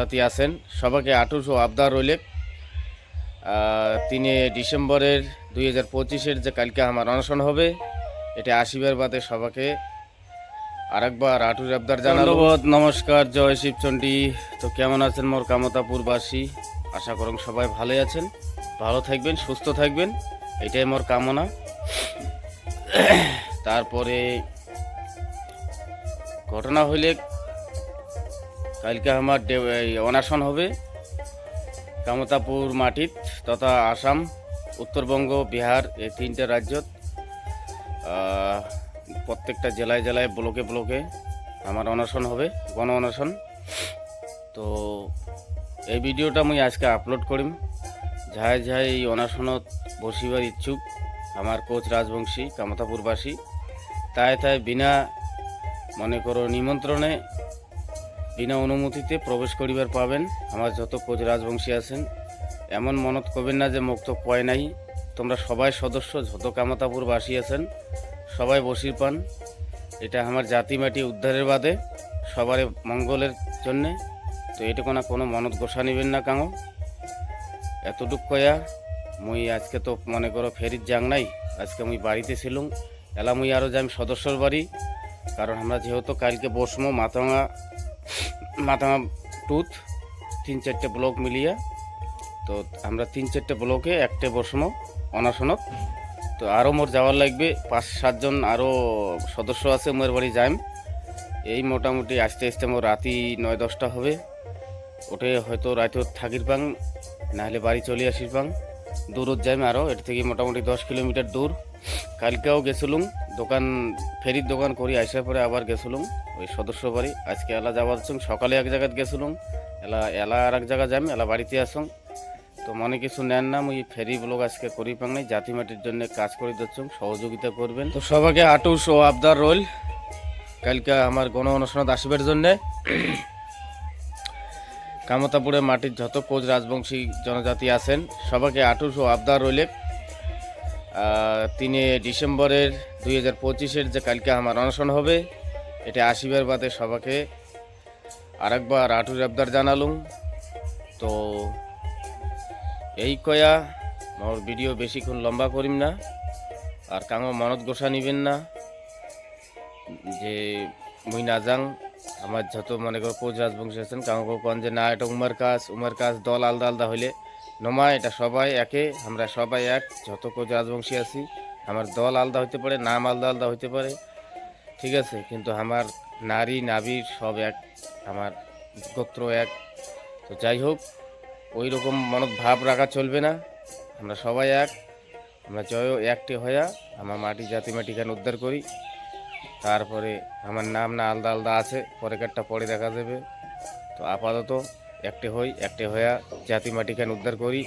জাতি আছেন, সবাইকে আটুস ও আবদার রইলে তিনি ডিসেম্বরের দুই হাজার পঁচিশের যে কালকে আমার অনশন হবে, এটা আসিবার বাদে সবাইকে আরেকবার আটুর আবদার জানালো। নমস্কার, জয় শিবচণ্ডী তো কেমন আছেন মোর কামতাপুরবাসী আশা করুন সবাই ভালোই আছেন, ভালো থাকবেন, সুস্থ থাকবেন, এটাই মোর কামনা। তারপরে ঘটনা হইলে কালকে আমার অনাশন হবে। কামতাপুর মাটিত তথা আসাম, উত্তরবঙ্গ, বিহার এই তিনটে রাজ্যত প্রত্যেকটা জেলায় জেলায় ব্লকে ব্লকে আমার অনশন হবে, গণ অনশন তো এই ভিডিওটা মুই আজকে আপলোড করিম। যাই যাই এই অনশনত বসিবার ইচ্ছুক আমার কোচ রাজবংশী, কামতাপুরবাসী। তাই তাই বিনা মনে করো নিমন্ত্রণে বিনা অনুমতিতে প্রবেশ করিবার পাবেন। আমার যত কোচ রাজবংশী আছেন, এমন মনত করবেন না যে মুক্ত কয় নাই। তোমরা সবাই সদস্য, যত কামতাপুরবাসী আছেন, সবাই বসির পান। এটা আমার জাতি মাটি উদ্ধারের বাদে, সবার মঙ্গলের জন্যে। তো এটুকু না কোনো মনত গোসা নিবেন না কাঙো। এতটুক কয়া, মুই আজকে তো মনে করো ফেরির যাং নাই। আজকে মুই বাড়িতে ছিলুম, এলা মুই আরও যাই সদস্যর বাড়ি, কারণ আমরা যেহেতু কালকে বসমো মাথাঙা মাথাঙা টুথ তিন চারটে ব্লক মিলিয়ে, তো আমরা তিন চারটে ব্লকে একটা বসমো অনাশনত তো আরও মোর যাওয়ার লাগবে, পাঁচ সাতজন আরও সদস্য আছে মোর বাড়ি যাইম। এই মোটামুটি আস্তে আস্তে মোর রাতি নয় দশটা হবে। ওটে হয়তো রাতে থাকির পাং, নাহলে বাড়ি চলে আসির পাং। দূরত যাইম আরও এর থেকে মোটামুটি দশ কিলোমিটার দূর। কালকেও গেছিলুম, দোকান, ফেরির দোকান করি আসার পরে আবার গেছিলুম। ওই সদস্য বাড়ি আজকে এলা যাবার ছিলাম, সকালে এক জায়গায় গেছিলুম। এলা এলা আর এক জায়গা যাম এলা বাড়িতে আসুন তো মনে কিছু নেন না, মুই ফেরি ব্লগ আজকে করি পাং নাই, জাতি মাটির জন্য কাজ করে দিচ্ছুম সহযোগিতা করবেন। তো সবাইকে আটুস ও আবদার রোল কালকে আমার গণ অনুষ্ঠানত আসিবার জন্যে। কামতাপুরে মাটির যত কোচ রাজবংশী জনজাতি আছেন, সবাইকে আটুস ও আবদার রইলে। তিনে ডিসেম্বরের দুই হাজার পঁচিশের যে কালকে আমার অনশন হবে এটা আসিবার বাদে সবাইকে আরেকবার আটুর আবদার জানালুম। তো এই কয়া, মোর ভিডিও বেশিক্ষণ লম্বা করিম না, আর কাঙো মনত গোসা নিবেন না, যে মুই না যাং, আমার যত মনে করো কোচ রাজবংশী আছেন কাঙো কন যে না, এটা উমার কাজ উমার কাজ দল আলাদা আলাদা হইলে নমা, এটা সবাই একে, আমরা সবাই এক, যত কোচ রাজবংশী আছি, আমার দল আলাদা হইতে পারে, নাম আলাদা আলাদা হইতে পারে ঠিক আছে, কিন্তু আমার নারী নাবির সব এক, আমার গোত্র এক। তো যাই হোক ওই রকম ভাব রাখা চলবে না। আমরা সবাই এক। আমরা জয় একটি হইয়া আমার মাটি জাতি মাটি খান উদ্ধার করি। তারপরে আমার নাম না আলাদা আলাদা আছে পরে কারটা পরে দেখা যাবে। তো আপাতত একটি হই, একটি হইয়া জাতি মাটি খান উদ্ধার করি।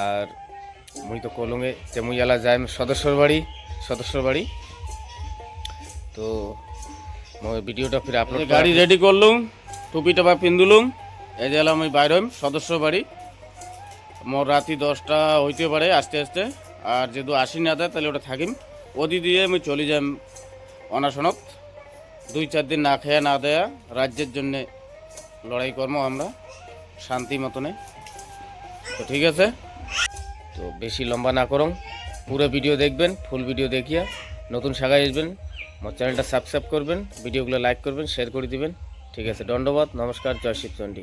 আর মুই তো কলুঙে যে মুই এলা যাই সদস্যর বাড়ি সদস্যর বাড়ি। তো মই ভিডিওটা ফিরে আপলোড গাড়ি রেডি করলুম টুপিটা বা পিন্দুলুম এই যে আমি বাইর হইম সদস্য বাড়ি। মোর রাতি দশটা হইতে পারে আস্তে আস্তে আর যেহেতু আসি না দেয় তাহলে ওটা থাকিম। ওদি দিয়ে আমি চলে যাম অনাশনত দুই চার দিন না খেয়া না দেয়া রাজ্যের জন্যে লড়াই কর্ম আমরা শান্তি মতনে। তো ঠিক আছে। তো বেশি লম্বা না করুন পুরো ভিডিও দেখবেন ফুল ভিডিও দেখিয়া নতুন শাখায় আসবেন। আমার চ্যানেলটা সাবস্ক্রাইব করবেন, ভিডিওগুলো লাইক করবেন শেয়ার করে দিবেন। ঠিক আছে, ধন্যবাদ, নমস্কার, জয় শিবচণ্ডী